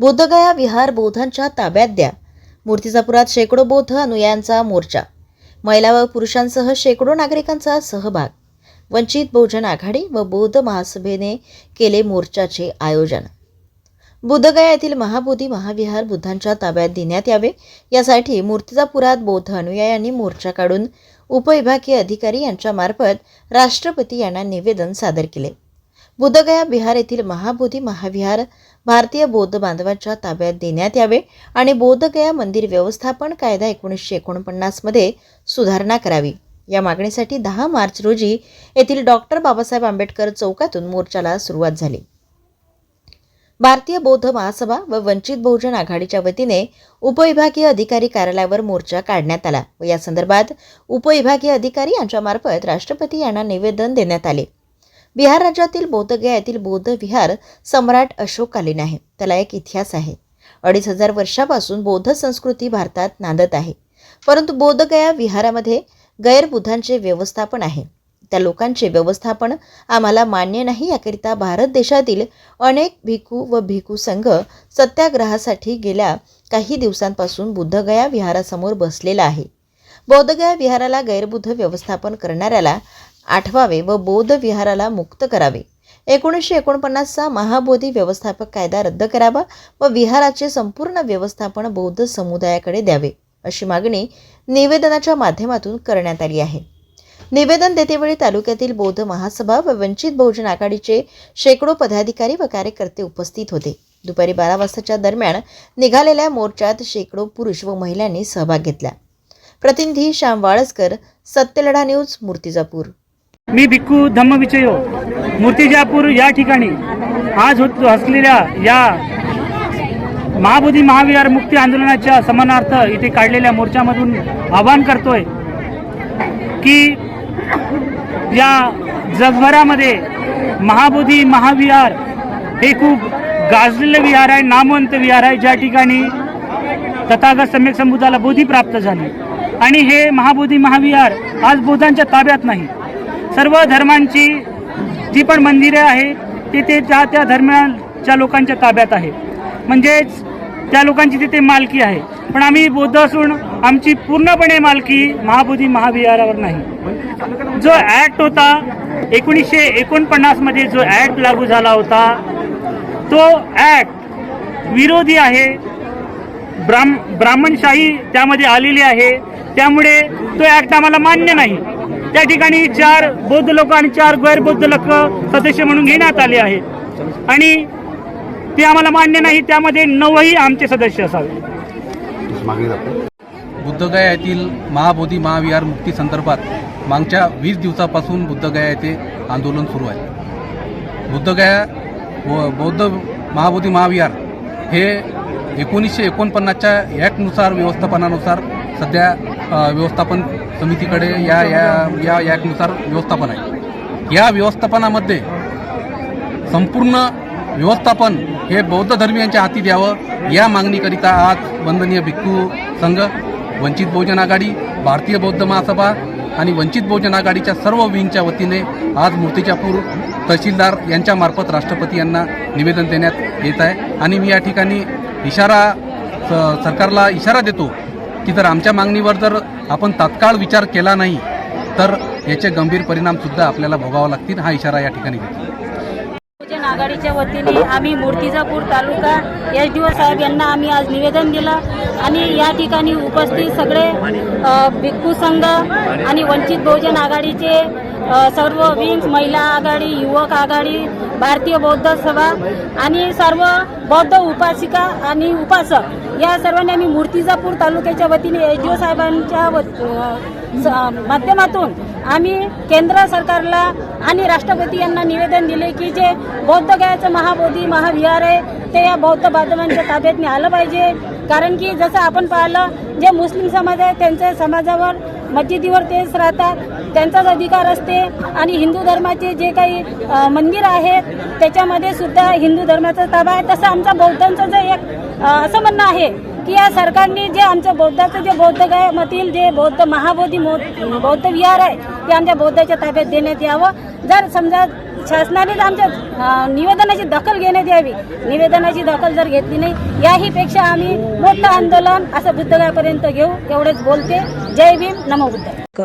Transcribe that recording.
बुद्धगया विहार बौद्धांच्या ताब्यात द्या. मूर्तिजापुरात शेकडो बौद्ध अनुयायांचा मोर्चा. महिला व पुरुषांसह शेकडो नागरिकांचा सहभाग. वंचित बहुजन आघाडी व बौद्ध महासभेने केले मोर्चाचे आयोजन. बुद्धगया येथील महाबोधी महाविहार बुद्धांच्या ताब्यात देण्यात यावे. यासाठी मूर्तिजापुरात बौद्ध अनुयायांनी मोर्चा काढून उपविभागीय अधिकारी यांच्यामार्फत राष्ट्रपती यांना निवेदन सादर केले. बुद्धगया बिहार येथील महाबोधी महाविहार भारतीय बौद्ध बांधवांच्या ताब्यात देण्यात यावे आणि बोधगया मंदिर व्यवस्थापन कायदा एकोणीसशे एकोणपन्नासमध्ये सुधारणा करावी. या मागणीसाठी दहा मार्च रोजी येथील डॉक्टर बाबासाहेब आंबेडकर चौकातून मोर्चाला सुरुवात झाली. भारतीय बौद्ध महासभा व वंचित बहुजन आघाडीच्या वतीने उपविभागीय अधिकारी कार्यालयावर मोर्चा काढण्यात आला. व या संदर्भात उपविभागीय अधिकारी यांच्यामार्फत राष्ट्रपती यांना निवेदन देण्यात आले. बिहार राज्यातील बोधगया येथील बौद्ध विहार सम्राट अशोककालीन आहे. त्याला एक इतिहास आहे. अडीच हजार वर्षापासून बौद्ध संस्कृती भारतात नांदत आहे. परंतु बोधगया विहारामध्ये गैरबुद्धांचे व्यवस्थापन आहे. त्या लोकांचे व्यवस्थापन आम्हाला मान्य नाही याकरिता भारत देशातील अनेक भिकू व भिकू संघ सत्याग्रहासाठी गेल्या काही दिवसांपासून बुद्धगया विहारासमोर बसलेला आहे. बौद्धगया विहाराला गैरबुद्ध व्यवस्थापन करणाऱ्याला आठवावे व बौद्ध विहाराला मुक्त करावे. एकोणीसशे एकोणपन्नासचा महाबोधी व्यवस्थापक कायदा रद्द करावा व विहाराचे संपूर्ण व्यवस्थापन बौद्ध समुदायाकडे द्यावे अशी मागणी निवेदनाच्या माध्यमातून करण्यात आली आहे. निवेदन देतेवेळी तालुक्यातील बौद्ध महासभा व वंचित बहुजन आघाडीचे शेकडो पदाधिकारी व कार्यकर्ते उपस्थित होते. दुपारी बारा वाजताच्या दरम्यान निघालेल्या मोर्चात शेकडो पुरुष व महिलांनी सहभाग घेतला. प्रतिनिधी श्याम वाळसकर सत्यलढा न्यूज मूर्तिजापूर. मी भिक्खू धम्मविचयो हो. मूर्तिजापूर या ठिकाणी आज होत असलेल्या या महाबोधी महाविहार मुक्ती आंदोलनाच्या समानार्थ इथे काढलेल्या मोर्चामधून आवाहन करतोय की या जगभरामध्ये महाबोधी महाविहार हे खूप गाजलेलं विहार आहे नामवंत विहार आहे ज्या ठिकाणी तथागत सम्यक संबुधाला बोधी प्राप्त झाली. आणि हे महाबोधी महाविहार आज बोधांच्या ताब्यात नाही. सर्व धर्मांची जी पण मंदिरे आहेत ते ते त्या त्या धर्माच्या लोकांच्या ताब्यात आहे. म्हणजेच त्या लोकांची तिथे मालकी आहे. पण आम्ही बौद्ध असून आमची पूर्णपणे मालकी महाबोधी महाविहारावर नाही. जो ॲक्ट होता एकोणीसशे एकोणपन्नासमध्ये जो ॲक्ट लागू झाला होता तो ॲक्ट विरोधी आहे. ब्राह्म ब्राह्मणशाही त्यामध्ये आलेली आहे. त्यामुळे तो ॲक्ट आम्हाला मान्य नाही. त्या ठिकाणी चार बौद्ध लोक आणि चार गैरबौद्ध लोक सदस्य म्हणून घेण्यात आले आहेत. आणि ते आम्हाला मान्य नाही त्यामध्ये नऊही आमचे सदस्य असावे. बुद्धगया येथील महाबोधी महाविहार मुक्ती संदर्भात मागच्या वीस दिवसापासून बुद्धगया येथे आंदोलन सुरू आहे. बुद्धगया व बौद्ध महाबोधी महाविहार हे एकोणीसशे एकोणपन्नासच्या ॲक्टनुसार व्यवस्थापनानुसार सध्या व्यवस्थापन समितीकडे या या या ॲक्टनुसार व्यवस्थापन आहे. या व्यवस्थापनामध्ये संपूर्ण व्यवस्थापन हे बौद्ध धर्मियांच्या हाती द्यावं या मागणीकरिता आज वंदनीय भिक्खू संघ वंचित बहुजन आघाडी भारतीय बौद्ध महासभा आणि वंचित बहुजन आघाडीच्या सर्व विंगच्या वतीने आज मूर्तिजापूर तहसीलदार यांच्यामार्फत राष्ट्रपती यांना निवेदन देण्यात येत आहे. आणि मी या ठिकाणी इशारा स- सरकारला इशारा देतो की जर आमच्या मागणीवर जर आपण तात्काळ विचार केला नाही तर याचे गंभीर परिणामसुद्धा आपल्याला भोगावा लागतील हा इशारा या ठिकाणी बहुजन आघाडीच्या वतीने आम्ही Murtijapur taluka S D O साहेब यांना आम्ही आज निवेदन दिलं आणि या ठिकाणी उपस्थित सगळे भिक्खू संघ आणि वंचित बहुजन आघाडीचे सर्व विंग्स महिला आघाडी युवक आघाडी भारतीय बौद्ध सभा आणि सर्व बौद्ध उपासिका आणि उपासक या सर्वांनी आम्ही मूर्तिजापूर तालुक्याच्या वतीने एस ओ साहेबांच्या माध्यमातून आम्ही केंद्र सरकारला आणि राष्ट्रपती यांना निवेदन दिले की जे बौद्धगयाचं महाबोधी महाविहार आहे ते या बौद्ध बांधवांच्या ताब्यातने आलं पाहिजे. कारण की जसं आपण पाहिलं जे मुस्लिम समाज आहे त्यांच्या समाजावर मस्जिदीवर तेच राहतात. त्यांचाच अधिकार असते आणि हिंदू धर्माचे जे काही मंदिर आहेत त्याच्यामध्ये सुद्धा हिंदू धर्माचा ताबा आहे. तसं आमचा बौद्धांचं जे एक असं म्हणणं आहे की या सरकारने जे आमच्या बौद्धाचं जे बौद्ध गायामधील जे बौद्ध महाबोधी बौद्ध विहार आहे ते आमच्या बौद्धाच्या ताब्यात देण्यात यावं. जर समजा शासनाने आमच्या निवेदनाची दखल घेण्यात यावी निवेदनाची दखल जर घेतली नाही याहीपेक्षा आम्ही मोठं आंदोलन असं बुद्धगयापर्यंत घेऊ. एवढेच बोलते. जय भीम. नमो बुद्ध.